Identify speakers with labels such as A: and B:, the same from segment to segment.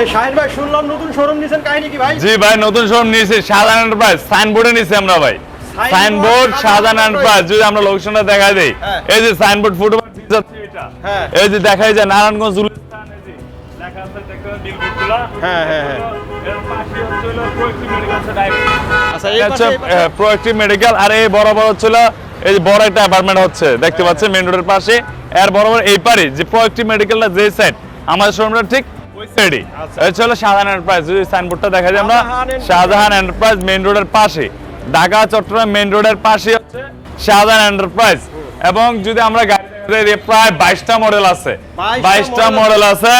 A: এই শাহিন ভাই শুনলাম নতুন শোরুম নিছেন। কাহিনী কি ভাই?
B: জি ভাই নতুন শোরুম নিয়েছি শাহজাহান এন্টারপ্রাইজ সাইনবোর্ডে নিয়েছি আমরা ভাই। সাইনবোর্ড
A: শাহজাহান
B: শাহজাহান যদি আমরা লোকেশনটা দেখাই দেই। এই যে সাইনবোর্ড ফুটবল এটা।
A: হ্যাঁ।
B: এই যে দেখাই যায় নারায়ণগঞ্জ গুলিস্তান এই যে লেখা আছে দেখতে পাচ্ছেন
A: হ্যাঁ, হ্যাঁ, হ্যাঁ।
B: এর পাশে হচ্ছে হলো proactive medical
A: আচ্ছা এই পাশে
B: হচ্ছে
A: এই পাশে?
B: প্রোয়েক্টিভ মেডিকেল আর এই বরাবর হচ্ছিল এই বড় একটা অ্যাপার্টমেন্ট হচ্ছে দেখতে পাচ্ছেন মেইন রোডের পাশে। এর বরাবর এই পারে যে প্রোয়েক্টিভ মেডিকেলটা যে সাইড আমাদের শোরুমটা ঠিক
A: আচ্ছা।
B: এটা হলো শাহজাহান এন্টারপ্রাইজ যদি সাইনবোর্ডটা দেখা যায় আমরা
A: শাহজাহান
B: এন্টারপ্রাইজ মেইন রোডের পাশে ঢাকা চট্টগ্রাম মেইন রোডের পাশে হচ্ছে শাহজাহান এন্টারপ্রাইজ এবং যদি আমরা গাড়ি প্রায় বাইশটা মডেল আছে। বাইশটা মডেল আছে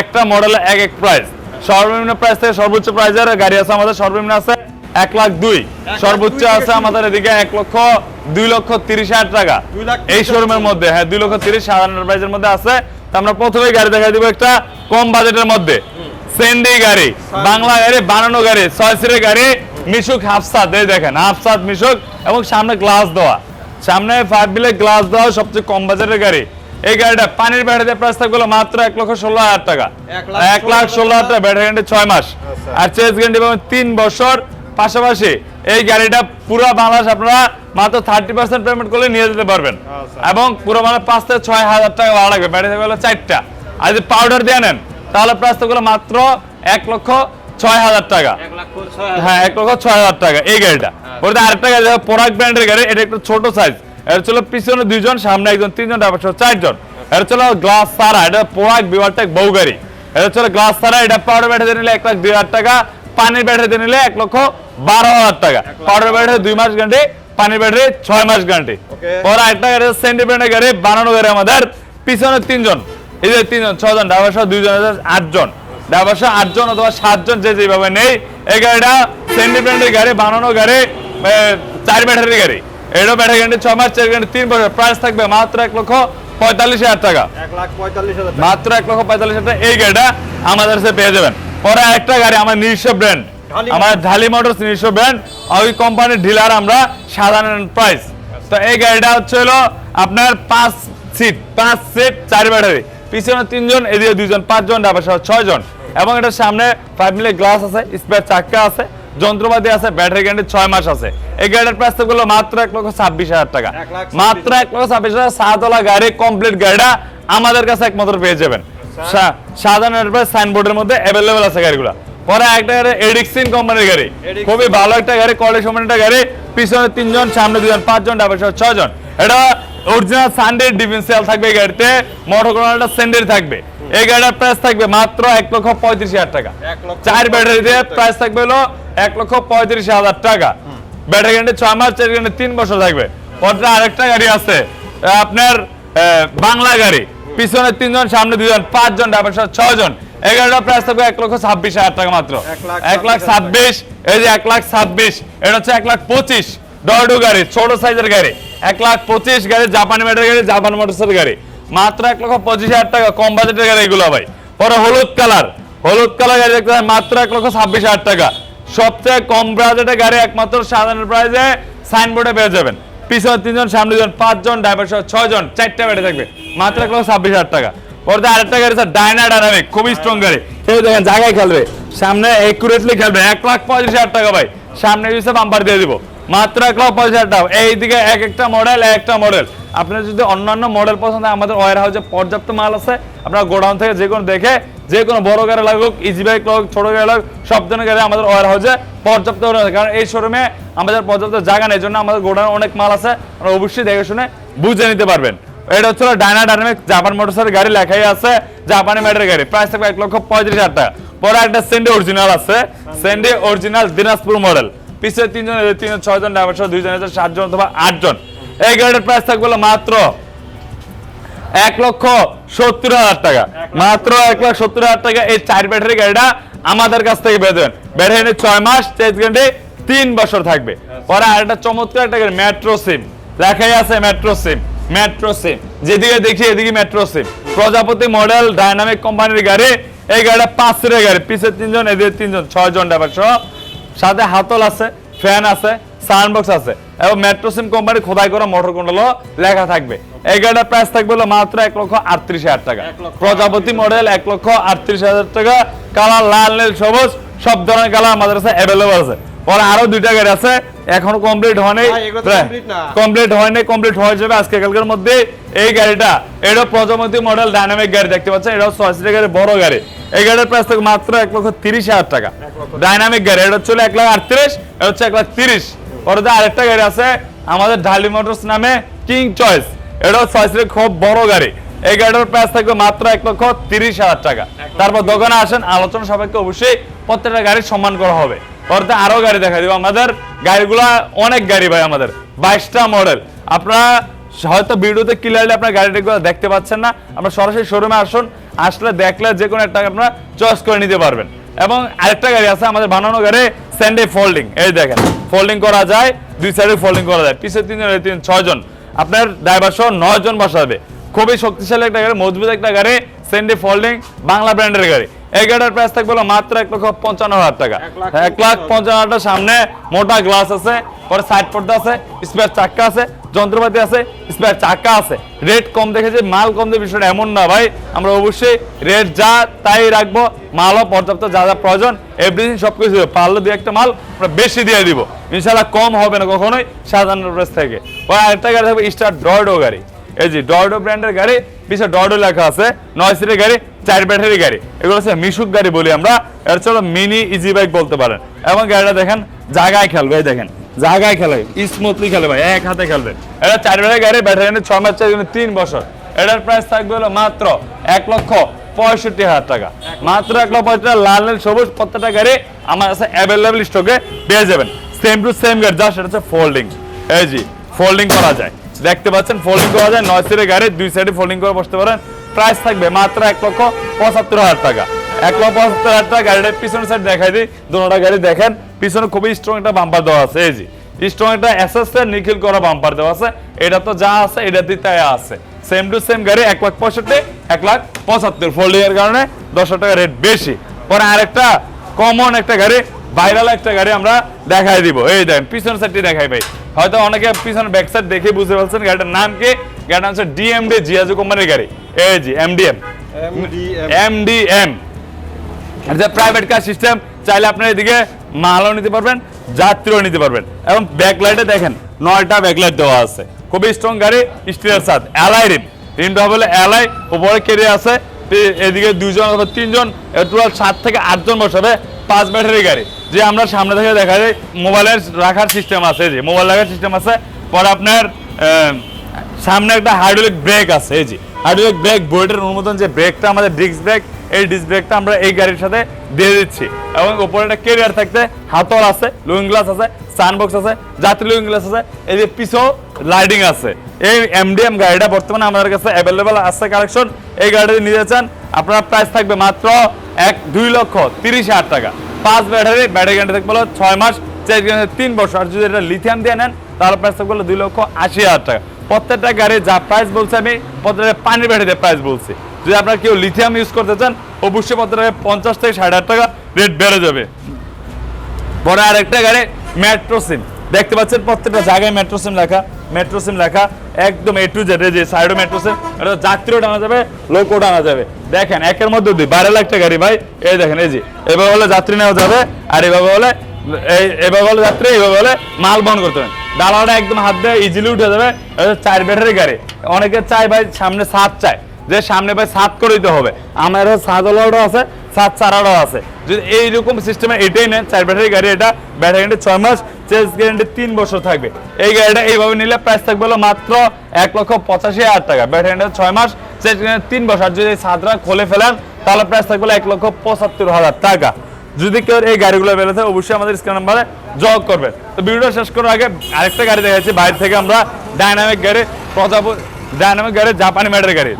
B: একটা মডেল এক এক প্রাইস সর্বনিম্ন প্রাইস থেকে সর্বোচ্চ প্রাইজের গাড়ি আছে আমাদের সর্বনিম্ন আছে এক লাখ দুই। সর্বোচ্চ আছে আমাদের এদিকে এক লক্ষ দুই লক্ষ তিরিশ হাজার টাকা। এই শোরুমের মধ্যে হ্যাঁ দুই লক্ষ তিরিশ সাধারণ প্রাইজের মধ্যে আছে। তো আমরা প্রথমেই গাড়ি দেখাই দিব একটা কম বাজেটের মধ্যে। সেন্ডি গাড়ি বাংলা গাড়ি বানানো গাড়ি ছয় সিটের গাড়ি মিশুক হাফসাত এই দেখেন হাফসাত মিশুক এবং সামনে গ্লাস দেওয়া। সামনে ফাইভ বিলে গ্লাস দেওয়া সবচেয়ে কম বাজেটের গাড়ি। এই গাড়িটা পানির ব্যাটারিতে প্রাইস থাকবে হলো মাত্র এক লক্ষ ষোলো হাজার টাকা।
A: এক লাখ
B: ষোলো হাজার টাকা ব্যাটারি গ্যারান্টি ছয় মাস। আর চেস গ্যারান্টি পাবেন তিন বছর। পাশাপাশি এই গাড়িটা পুরো বাংলাদেশ আপনারা মাত্র থার্টি পার্সেন্ট পেমেন্ট করলে নিয়ে যেতে পারবেন।
A: আচ্ছা।
B: এবং পুরো বাংলা পাঁচ থেকে ছয় হাজার টাকা ভাড়া লাগবে। ব্যাটারি থাকবে হলো চারটা। আর যদি পাউডার দিয়ে নেন তাহলে প্রাইস থাকবে মাত্র এক লক্ষ ছয় হাজার টাকা। হ্যাঁ এক লক্ষ ছয় হাজার টাকা এই গাড়িটা। ওটা আরেকটা গাড়ি দেখো পরাগ ব্র্যান্ডের গাড়ি। এটা একটু ছোট সাইজ এটা ছিল পিছনে দুইজন সামনে একজন তিনজন ড্রাইভার সহ চারজন। এটা ছিল গ্লাস সারা। এটা পরাগ বিওয়ারটেক বউ গাড়ি। এটা ছিল গ্লাস সারা। এটা পাউডার ব্যাটারি নিলে এক লাখ দুই হাজার টাকা। পানির ব্যাটারি নিলে এক লক্ষ বারো হাজার টাকা। পাউডার ব্যাটারি দুই মাস গ্যারান্টি পানির ব্যাটারি ছয় মাস গ্যারান্টি. পরে একটা গাড়ি সেন্টি ব্র্যান্ডের গাড়ি বানানো গাড়ি আমাদের। পিছনে তিনজন। এই যে তিনজন ছজন ড্রাইভার সহ দুইজন আটজন। ড্রাইভার সহ আটজন অথবা সাতজন যে যেভাবে নেই এই গাড়িটা সেন্টি ব্র্যান্ডের গাড়ি বানানো গাড়ি চার ব্যাটারি গাড়ি। এটাও ব্যাটারি গ্যারান্টি ছয় মাস চার গ্যারান্টি তিন বছর প্রাইস থাকবে মাত্র এক লক্ষ পঁয়তাল্লিশ হাজার টাকা।
A: এক লাখ পঁয়তাল্লিশ হাজার টাকা।
B: মাত্র এক লক্ষ পঁয়তাল্লিশ হাজার টাকা। এই গাড়িটা আমাদের কাছে পেয়ে যাবেন। পরে একটা গাড়ি আমার নিজস্ব ব্র্যান্ড আমার ঢালি মোটরস নিজস্ব ব্র্যান্ড ওই কোম্পানির ডিলার আমরা সাধারণ প্রাইস তো এই গাড়িটা হচ্ছে হলো আপনার পাঁচ সিট পাঁচ সিট চার ব্যাটারি পিছনে তিনজন এদিকে দুইজন পাঁচজন ডাবার সহ ছয়জন। এবং এটার সামনে ফাইভ মিলি গ্লাস আছে স্পেয়ার চাক্কা আছে যন্ত্রপাতি আছে ব্যাটারি গ্যারান্টি ছয় মাস আছে। এই গাড়িটার প্রাইস থাকল মাত্র এক লক্ষ ছাব্বিশ হাজার টাকা। মাত্র এক লক্ষ ছাব্বিশ হাজার সাতওয়ালা গাড়ি কমপ্লিট গাড়িটা আমাদের কাছে একমাত্র পেয়ে যাবেন। সাধারণ সাইনবোর্ডের মধ্যে অ্যাভেলেবেল আছে গাড়িগুলো। পরে একটা গাড়ি এডিক্সিন কোম্পানির গাড়ি। খুবই ভালো একটা গাড়ি কোয়ালিটি সম্পন্ন একটা গাড়ি। পিছনে তিনজন সামনে দুজন পাঁচজন ডাবার সহ ছয়জন। এটা অরিজিনাল সানডে ডিফেন্সিয়াল থাকবে এই গাড়িতে। মোটর কোনালটা সেন্ডের থাকবে। এই গাড়িটার প্রাইস থাকবে মাত্র এক লক্ষ পঁয়ত্রিশ হাজার টাকা। চার ব্যাটারি দিয়ে প্রাইস থাকবে হলো এক লক্ষ পঁয়ত্রিশ হাজার টাকা। ব্যাটারি গ্যারান্টি ছয় মাস চার গ্যারান্টি তিন বছর থাকবে। পরে আরেকটা গাড়ি আছে আপনার বাংলা গাড়ি। পিছনে তিনজন সামনে দুজন পাঁচজন ড্রাইভার সহ ছয়জন। এগারোটা প্রাইস থাকবে এক লক্ষ ছাব্বিশ হাজার টাকা মাত্র।
A: এক লাখ
B: ছাব্বিশ এই যে এক লাখ ছাব্বিশ এটা হচ্ছে এক লাখ পঁচিশ। ডরডু গাড়ি ছোট সাইজের গাড়ি। এক লাখ পঁচিশ গাড়ি জাপানি মেটের গাড়ি জাপান মোটরসের গাড়ি। মাত্র এক লক্ষ পঁচিশ হাজার টাকা কম বাজেটের গাড়ি এগুলো ভাই। পরে হলুদ কালার। হলুদ কালার গাড়ি দেখতে মাত্র এক লক্ষ ছাব্বিশ হাজার টাকা। সবচেয়ে কম বাজেটের গাড়ি একমাত্র সাধারণ প্রাইজে সাইনবোর্ডে পেয়ে যাবেন। পিছনে তিনজন সামনে দুজন পাঁচজন ড্রাইভার সহ ছয়জন চারটা বেড়ে থাকবে। মাত্র এক ছাব্বিশ হাজার টাকা। পরে আরেকটা গাড়ি স্যার ডায়না ডায়নামিক খুবই স্ট্রং গাড়ি। এই দেখেন জায়গায় খেলবে। সামনে একুরেটলি খেলবে। এক লাখ পঁয়ত্রিশ হাজার টাকা ভাই। সামনে পিছিয়ে বাম্পার দিয়ে দিব। মাত্র এক লাখ পঁয়ত্রিশ হাজার টাকা। এইদিকে এক একটা মডেল এক একটা মডেল আপনার যদি অন্যান্য মডেল পছন্দ হয়, আমাদের ওয়ার হাউসে পর্যাপ্ত মাল আছে। আপনার গোডাউন থেকে যে কোনো দেখে যে কোনো বড় গাড়ি লাগুক ইজি বাইক লাগুক ছোট গাড়ি লাগুক সব ধরনের গাড়ি আমাদের ওয়ার হাউসে পর্যাপ্ত কারণ এই শোরুমে আমাদের পর্যাপ্ত জায়গা নেই জন্য আমাদের গোডাউনে অনেক মাল আছে। আপনারা অবশ্যই দেখে শুনে বুঝে নিতে পারবেন। এটা হচ্ছে ডায়না ডায়নামিক জাপান মোটরসের গাড়ি লেখাই আছে জাপানি ম্যাটের গাড়ি। প্রাইস থাকবে এক লক্ষ পঁয়ত্রিশ হাজার টাকা। পরে একটা সেন্ডি অরিজিনাল আছে সেন্ডি অরিজিনাল দিনাজপুর মডেল পিছিয়ে তিনজন তিনজন, ছয়জন ড্রাইভার সহ দুইজন আছে সাতজন অথবা আটজন। এই গাড়ির প্রাইস থাকবে মাত্র এক লক্ষ সত্তর হাজার টাকা। মাত্র এক লাখ সত্তর হাজার টাকা এই চার ব্যাটারি গাড়িটা আমাদের কাছ থেকে পেয়ে দেবেন ব্যাটারি ছয় মাস, তেইশ ঘন্টে তিন বছর থাকবে। পরে আরেকটা চমৎকার একটা মেট্রো সিম লেখাই আছে মেট্রো সিম মেট্রো সিম যেদিকে দেখি এদিকে মেট্রো সিম প্রজাপতি মডেল ডাইনামিক কোম্পানির গাড়ি এই গাড়িটা পাঁচ সিটের গাড়ি। পিছের তিনজন এদিকে তিনজন ছয়জন ড্রাইভার সহ। সাথে হাতল আছে ফ্যান আছে সাউন্ড বক্স আছে। এবং মেট্রো সিম কোম্পানি খোদাই করা মোটর কন্ট্রোলও লেখা থাকবে। এই গাড়িটার প্রাইস থাকবে হলো মাত্র এক লক্ষ আটত্রিশ হাজার টাকা। প্রজাপতি মডেল এক লক্ষ আটত্রিশ হাজার টাকা। কালার লাল নীল সবুজ সব ধরনের কালার আমাদের কাছে অ্যাভেলেবল আছে। পরে আরও দুইটা গাড়ি আছে এখনও কমপ্লিট হয়নি।
A: ভাই, এগুলো তো complete না।
B: কমপ্লিট হয়ে যাবে আজকে কালকের মধ্যে। এই গাড়িটা এটা প্রজাপতি মডেল ডাইনামিক গাড়ি দেখতে পাচ্ছেন এটা ছয় সিটের গাড়ি বড় গাড়ি। এই গাড়ির প্রাইস থাকে মাত্র এক লক্ষ তিরিশ হাজার টাকা। ডাইনামিক গাড়ি এটা হচ্ছে এক লাখ আটত্রিশ এটা হচ্ছে এক লাখ তিরিশ। পরে যে আরেকটা গাড়ি আছে আমাদের ঢালি মোটরস নামে কিং চয়েস এটাও ছয় সিটের খুব বড় গাড়ি। এই গাড়ির প্রাইস থাকবে মাত্র এক লক্ষ তিরিশ হাজার টাকা। তারপর দোকানে আসেন আলোচনা সবাইকে অবশ্যই প্রত্যেকটা গাড়ির সম্মান করা হবে। পরে আরও গাড়ি দেখা দিব। আমাদের গাড়িগুলা অনেক গাড়ি ভাই আমাদের। বাইশটা মডেল আপনারা হয়তো ভিডিওতে ক্লিয়ারলি আপনার গাড়িগুলো দেখতে পাচ্ছেন না। আমরা সরাসরি শোরুমে আসুন। আসলে দেখলে যে কোনো একটা আপনারা চয়েস করে নিতে পারবেন। এবং আরেকটা গাড়ি আছে আমাদের বানানো গাড়ি স্যান্ডে ফোল্ডিং এই দেখেন ফোল্ডিং করা যায়, দুই সাইডে ফোল্ডিং করা যায়। পিছিয়ে তিনজন তিন ছয়জন। আপনার ড্রাইভার সহ নয় জন বসাবে। খুবই শক্তিশালী একটা গাড়ি, মজবুত একটা গাড়ি স্যান্ডে ফোল্ডিং বাংলা ব্র্যান্ডের গাড়ি। গাড়ির প্রাইস থাকবে মাত্র এক লক্ষ পঞ্চান্ন হাজার টাকা।
A: এক লাখ
B: পঞ্চান্ন হাজার। সামনে মোটা গ্লাস আছে পরে সাইড পর্দা আছে স্পেয়ার চাক্কা আছে যন্ত্রপাতি আছে স্পেয়ার চাক্কা আছে। রেট কম দেখেছে মাল কম দেবে বিষয়টা এমন না ভাই। আমরা অবশ্যই রেট যা তাই রাখব মালও পর্যাপ্ত যা যা প্রয়োজন এভরিথিং সব কিছু। পারলে দু একটা মাল আমরা বেশি দিয়ে দিব। ইনশাল্লাহ কম হবে না কখনোই সাধারণ প্রেস থেকে। ওই আরেকটা গাড়ি থাকবে স্টার ডয়ডো গাড়ি। এই যে ডয়ডো ব্র্যান্ডের গাড়ি পিছিয়ে ডয়ডো লেখা আছে, নয় সিটের গাড়ি, চার ব্যাটারি গাড়ি। এগুলো হচ্ছে মিশুক গাড়ি বলি আমরা। এর হচ্ছে মিনি ইজি বাইক বলতে পারেন। এবং গাড়িটা দেখেন, জায়গায় খেলবে, এই দেখেন। জায়গায় খেলে স্মুথলি খেলে ভাই, এক হাতে খেলবে। এটা চার ব্যাটারি গাড়ি ব্যাটারি ছয় মাস চার তিন বছর। এটার প্রাইস থাকবে হলো মাত্র এক লক্ষ পঁয়ষট্টি হাজার টাকা। মাত্র এক লক্ষ পঁয়ষট্টি লাল, নীল, সবুজ প্রত্যেকটা গাড়ি আমার কাছে অ্যাভেলেবল স্টকে পেয়ে যাবেন। সেম টু সেম গাড়ি যা সেটা হচ্ছে ফোল্ডিং এই জি ফোল্ডিং করা যায়। দেখতে পাচ্ছেন ফোল্ডিং করা যায়, নয় সিটের গাড়ি, দুই সাইডে ফোল্ডিং করে বসতে পারেন। প্রাইস থাকবে মাত্র এক লক্ষ পঁচাত্তর হাজার টাকা। এক লক্ষ পঁচাত্তর হাজার টাকা গাড়িটা পিছনের সাইড দেখাই দিই, দুটা গাড়ি দেখেন, পিছনে খুবই স্ট্রং একটা বাম্পার দেওয়া আছে, এই জি স্ট্রং একটা এসএস নিখিল করা বাম্পার দেওয়া আছে, এটা তো যা আছে এটাতে তাই আছে। সেম টু সেম গাড়ি, এক লাখ পঁয়ষট্টি, এক লাখ পঁচাত্তর। ফোল্ডিং এর কারণে দশ হাজার টাকা রেট বেশি। পরে আরেকটা কমন একটা গাড়ি ভাইরাল একটা গাড়ি আমরা দেখাই দিব। এই দেখেন, পিছনের সাইডটি দেখাই ভাই। হয়তো অনেকে পিছনের ব্যাক সাইড দেখে বুঝতে পারছেন গাড়িটার নাম কি? গাড়িটা হচ্ছে ডিএমডি জিয়াজু কোম্পানির গাড়ি। এই জি এমডিএম এমডিএম যে প্রাইভেট কার সিস্টেম চাইলে আপনার এদিকে মালও নিতে পারবেন যাত্রীও নিতে পারবেন। এবং ব্যাকলাইটে দেখেন নয়টা ব্যাকলাইট দেওয়া আছে। খুবই স্ট্রং গাড়ি স্টিলের সাথে। অ্যালাই রিম রিমটা হবে অ্যালাই উপরে কেড়ে আছে। এদিকে দুইজন অথবা তিনজন টোটাল সাত থেকে আটজন বসাবে। পাঁচ ব্যাটারি গাড়ি। যে আমরা সামনে থেকে দেখা যায় মোবাইলের রাখার সিস্টেম আছে যে মোবাইল রাখার সিস্টেম আছে, পরে আপনার সামনে একটা হাইড্রোলিক ব্রেক আছে, এই যে হাইড্রোলিক ব্রেক বোর্ডের অনুমোদন যে ব্রেকটা আমাদের ডিস্ক ব্রেক এই ডিস্ক ব্রেকটা আমরা এই গাড়ির সাথে দিয়ে দিচ্ছি। এবং উপরে একটা কেরিয়ার থাকতে, হাতল আছে লুইং গ্লাস আছে সানবক্স আছে, যাত্রী লুইং গ্লাস আছে, এই যে পিছও লাইটিং আছে। এই এমডিএম গাড়িটা বর্তমানে আমাদের কাছে অ্যাভেলেবেল আছে কালেকশন এই গাড়িটি নিতে চান, আপনার প্রাইস থাকবে মাত্র এক, দুই লক্ষ তিরিশ হাজার টাকা। পাঁচ ব্যাটারি ব্যাটারি গ্যারান্টি থাকবে হলো ছয় মাস, চার গ্যারান্টি তিন বছর। আর যদি এটা লিথিয়াম দিয়ে নেন, তাহলে প্রাইস থাকবে হলো দুই লক্ষ আশি হাজার টাকা। প্রত্যেকটা গাড়ি যা প্রাইস বলছে আমি, প্রত্যেকটা পানির ব্যাটারিতে প্রাইস বলছি। যদি আপনার কেউ লিথিয়াম ইউজ করতে চান, অবশ্যই প্রত্যেকটা পঞ্চাশ থেকে ষাট হাজার টাকা রেট বেড়ে যাবে। পরে আরেকটা গাড়ি মেট্রো সিম দেখতে পাচ্ছেন প্রত্যেকটা জায়গায় মেট্রো সিম লেখা। মেট্রো সিম লেখা একদম এ টু জেড যে সাইডও মেট্রো সিম এটা যাত্রীও টানা যাবে, লোকও টানা যাবে। দেখেন, একের মধ্যে দুই, বারো লাখ টাকা গাড়ি ভাই। এই দেখেন, এই যে, এভাবে হলে যাত্রী নেওয়া যাবে, আর এভাবে হলে, এই, এভাবে হলে যাত্রী, এভাবে হলে মাল বহন করতে হবে। দালালটা একদম হাত দিয়ে ইজিলি উঠে যাবে চার ব্যাটারি গাড়ি। অনেকে চায় ভাই সামনে সাত চায়, যে সামনে ভাই সাত করে দিতে হবে। আমার সাদলাও আছে, সাত চারারও আছে। যদি এইরকম সিস্টেমে এটাই নেন, চার ব্যাটারি গাড়ি, এটা ব্যাটারি ছয় মাস চেস গ্যারান্টি তিন বছর থাকবে। এই গাড়িটা এইভাবে নিলে প্রাইস থাকবে হলো মাত্র এক লক্ষ পঁচাশি হাজার টাকা। ব্যাটারি গ্যারান্টি ছয় মাস, চেস গ্যারান্টি তিন বছর। আর যদি সাতরা খুলে ফেলেন, তাহলে প্রাইস থাকবে এক লক্ষ পঁচাত্তর হাজার টাকা। যদি কেউ এই গাড়িগুলো বেরোতে অবশ্যই আমাদের স্ক্রিন নাম্বারে যোগ করবেন। তো ভিডিওটা শেষ করার আগে আরেকটা গাড়ি দেখাচ্ছি। বাইরে থেকে আমরা ডাইনামিক গাড়ি প্রজাপতি ডাইনামিক গাড়ি জাপানি ম্যাটের গাড়ি।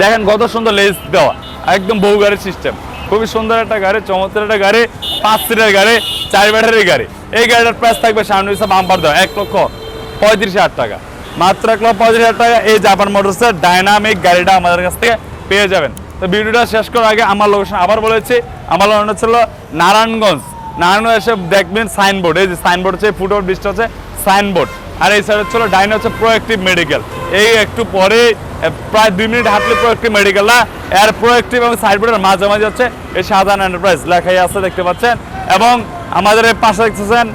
B: দেখেন কত সুন্দর লেজ দেওয়া। একদম বহু গাড়ির সিস্টেম খুবই সুন্দর একটা গাড়ি, চমৎকার একটা গাড়ি। পাঁচ সিটের গাড়ি, চার ব্যাটারির গাড়ি। এই গাড়িটার প্রাইস থাকবে সামনে হিসাব বাম্পার দেওয়া, এক লক্ষ পঁয়ত্রিশ হাজার টাকা। মাত্র এক লক্ষ পঁয়ত্রিশ হাজার টাকা এই জাপান মোটরসের ডাইনামিক গাড়িটা আমাদের কাছ থেকে পেয়ে যাবেন। তো ভিডিওটা শেষ করার আগে আমার লোকেশন আবার বলেছি আমার লোকেশন ছিল নারায়ণগঞ্জ। নারায়ণগঞ্জ এসে দেখবেন সাইনবোর্ড এই যে সাইনবোর্ড হচ্ছে ফুটবল ব্রিজটা হচ্ছে সাইনবোর্ড আর এই সাইডে ছিল ডাইনে হচ্ছে প্রোয়েক্টিভ মেডিকেল এই একটু পরে প্রায় দুই মিনিট হাঁটলে প্রোয়েক্টিভ মেডিকেল না? এর প্রোয়েক্টিভ এবং সাইডবোর্ডের মাঝামাঝি হচ্ছে এই শাহজাহান এন্টারপ্রাইজ লেখাই আছে, দেখতে পাচ্ছেন? এবং আমাদের পাশে দেখতেছেন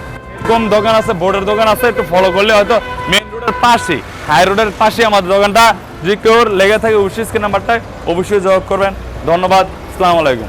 B: কম দোকান আছে বোর্ডের দোকান আছে, একটু ফলো করলে হয়তো মেন রোডের পাশেই হাই রোডের পাশে আমাদের দোকানটা। যে কেউ লেগে থাকে অবশ্যই স্ক্রিন নাম্বারটা অবশ্যই যোগাযোগ করবেন। ধন্যবাদ, আসসালামু আলাইকুম।